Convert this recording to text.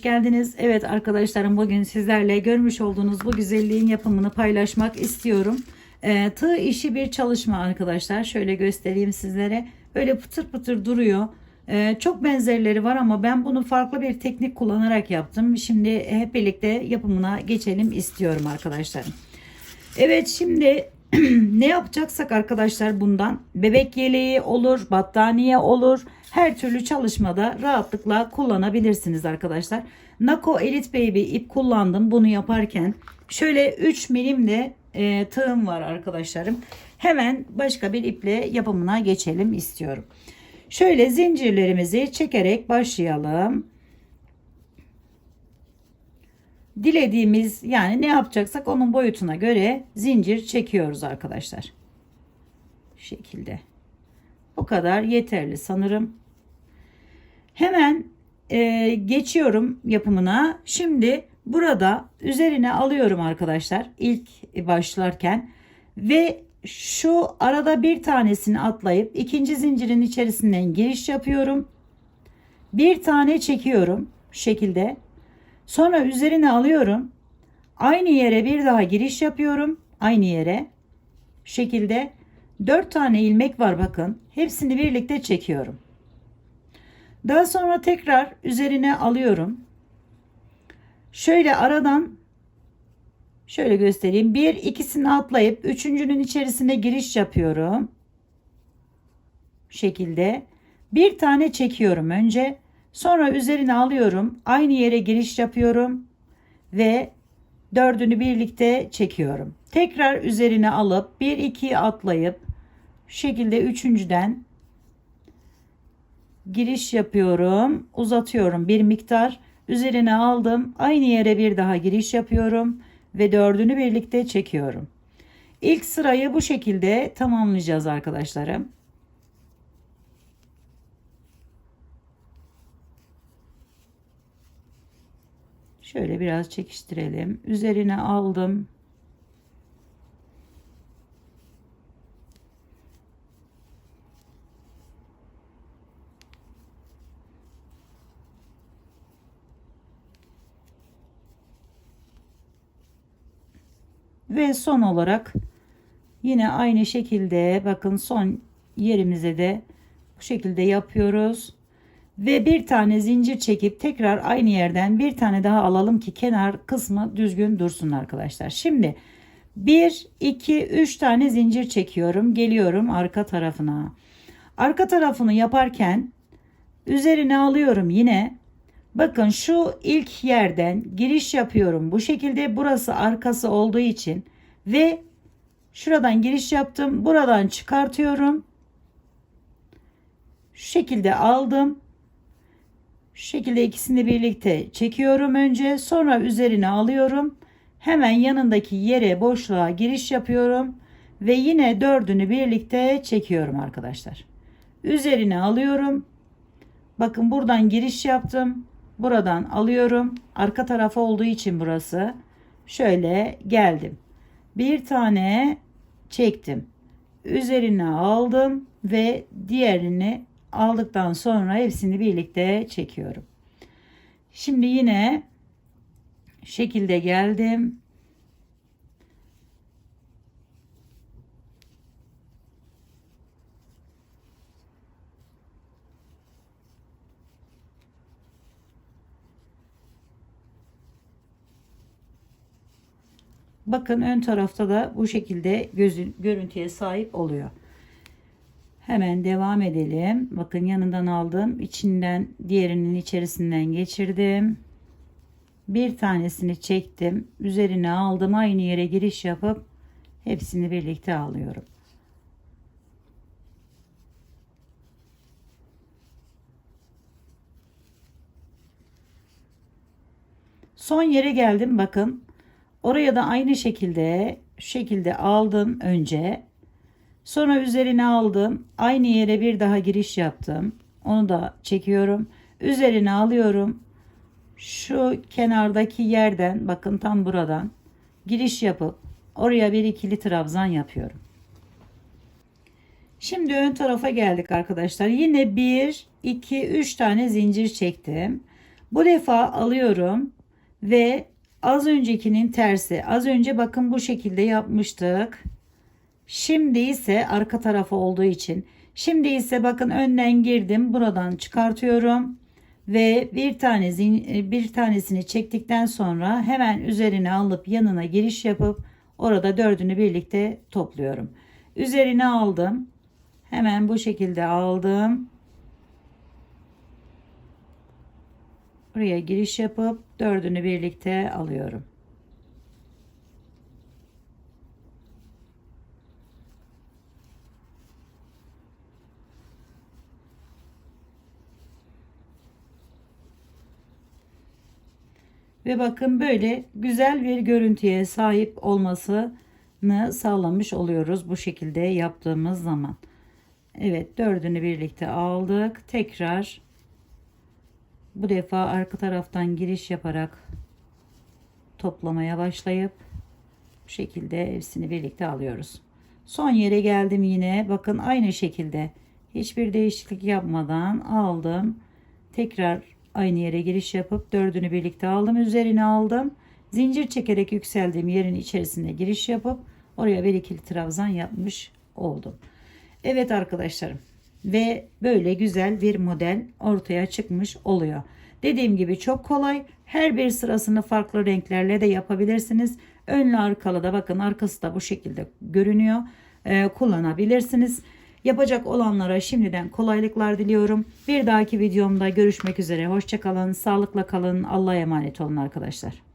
geldiniz. Evet arkadaşlarım bugün sizlerle görmüş olduğunuz bu güzelliğin yapımını paylaşmak istiyorum. Ee, tığ işi bir çalışma arkadaşlar. Şöyle göstereyim sizlere. Böyle pıtır pıtır duruyor. Ee, çok benzerleri var ama ben bunu farklı bir teknik kullanarak yaptım. Şimdi hep birlikte yapımına geçelim istiyorum arkadaşlarım. Evet şimdi ne yapacaksak arkadaşlar bundan bebek yeleği olur, battaniye olur. Her türlü çalışmada rahatlıkla kullanabilirsiniz arkadaşlar. Nako Elite Baby ip kullandım bunu yaparken. Şöyle 3 milim de e, tığım var arkadaşlarım. Hemen başka bir iple yapımına geçelim istiyorum. Şöyle zincirlerimizi çekerek başlayalım. Dilediğimiz yani ne yapacaksak onun boyutuna göre zincir çekiyoruz arkadaşlar. Şu şekilde. Bu kadar yeterli sanırım. Hemen e, geçiyorum yapımına. Şimdi burada üzerine alıyorum arkadaşlar ilk başlarken ve şu arada bir tanesini atlayıp ikinci zincirin içerisinden giriş yapıyorum. Bir tane çekiyorum şu şekilde. Sonra üzerine alıyorum. Aynı yere bir daha giriş yapıyorum. Aynı yere. Şekilde 4 tane ilmek var bakın. Hepsini birlikte çekiyorum. Daha sonra tekrar üzerine alıyorum. Şöyle aradan şöyle göstereyim. Bir ikisini atlayıp üçüncünün içerisine giriş yapıyorum. Şekilde. Bir tane çekiyorum önce. Sonra üzerine alıyorum. Aynı yere giriş yapıyorum. Ve dördünü birlikte çekiyorum. Tekrar üzerine alıp bir iki atlayıp şu şekilde üçüncüden giriş yapıyorum. Uzatıyorum bir miktar. Üzerine aldım. Aynı yere bir daha giriş yapıyorum. Ve dördünü birlikte çekiyorum. İlk sırayı bu şekilde tamamlayacağız arkadaşlarım. Şöyle biraz çekiştirelim. Üzerine aldım. Ve son olarak yine aynı şekilde bakın son yerimize de bu şekilde yapıyoruz. Ve bir tane zincir çekip tekrar aynı yerden bir tane daha alalım ki kenar kısmı düzgün dursun arkadaşlar. Şimdi 1, 2, 3 tane zincir çekiyorum. Geliyorum arka tarafına. Arka tarafını yaparken üzerine alıyorum yine. Bakın şu ilk yerden giriş yapıyorum. Bu şekilde burası arkası olduğu için ve şuradan giriş yaptım. Buradan çıkartıyorum. Şu şekilde aldım. Şu şekilde ikisini birlikte çekiyorum önce. Sonra üzerine alıyorum. Hemen yanındaki yere boşluğa giriş yapıyorum. Ve yine dördünü birlikte çekiyorum arkadaşlar. Üzerine alıyorum. Bakın buradan giriş yaptım. Buradan alıyorum. Arka tarafı olduğu için burası. Şöyle geldim. Bir tane çektim. Üzerine aldım ve diğerini aldıktan sonra hepsini birlikte çekiyorum. Şimdi yine şekilde geldim. Bakın ön tarafta da bu şekilde gözün, görüntüye sahip oluyor. Hemen devam edelim. Bakın yanından aldım. içinden diğerinin içerisinden geçirdim. Bir tanesini çektim. Üzerine aldım. Aynı yere giriş yapıp hepsini birlikte alıyorum. Son yere geldim. Bakın. Oraya da aynı şekilde şekilde aldım önce. Sonra üzerine aldım. Aynı yere bir daha giriş yaptım. Onu da çekiyorum. Üzerine alıyorum. Şu kenardaki yerden bakın tam buradan giriş yapıp oraya bir ikili trabzan yapıyorum. Şimdi ön tarafa geldik arkadaşlar. Yine 1, 2, 3 tane zincir çektim. Bu defa alıyorum ve az öncekinin tersi. Az önce bakın bu şekilde yapmıştık. Şimdi ise arka tarafı olduğu için. Şimdi ise bakın önden girdim. Buradan çıkartıyorum ve bir tane zin- bir tanesini çektikten sonra hemen üzerine alıp yanına giriş yapıp orada dördünü birlikte topluyorum. Üzerine aldım. Hemen bu şekilde aldım. Buraya giriş yapıp dördünü birlikte alıyorum. Ve bakın böyle güzel bir görüntüye sahip olmasını sağlamış oluyoruz bu şekilde yaptığımız zaman. Evet dördünü birlikte aldık. Tekrar bu defa arka taraftan giriş yaparak toplamaya başlayıp bu şekilde hepsini birlikte alıyoruz. Son yere geldim yine. Bakın aynı şekilde hiçbir değişiklik yapmadan aldım. Tekrar aynı yere giriş yapıp dördünü birlikte aldım. Üzerine aldım. Zincir çekerek yükseldiğim yerin içerisine giriş yapıp oraya bir ikili trabzan yapmış oldum. Evet arkadaşlarım ve böyle güzel bir model ortaya çıkmış oluyor. Dediğim gibi çok kolay. Her bir sırasını farklı renklerle de yapabilirsiniz. Önlü arkalı da bakın arkası da bu şekilde görünüyor. Ee, kullanabilirsiniz. Yapacak olanlara şimdiden kolaylıklar diliyorum. Bir dahaki videomda görüşmek üzere. Hoşçakalın, sağlıkla kalın, Allah'a emanet olun arkadaşlar.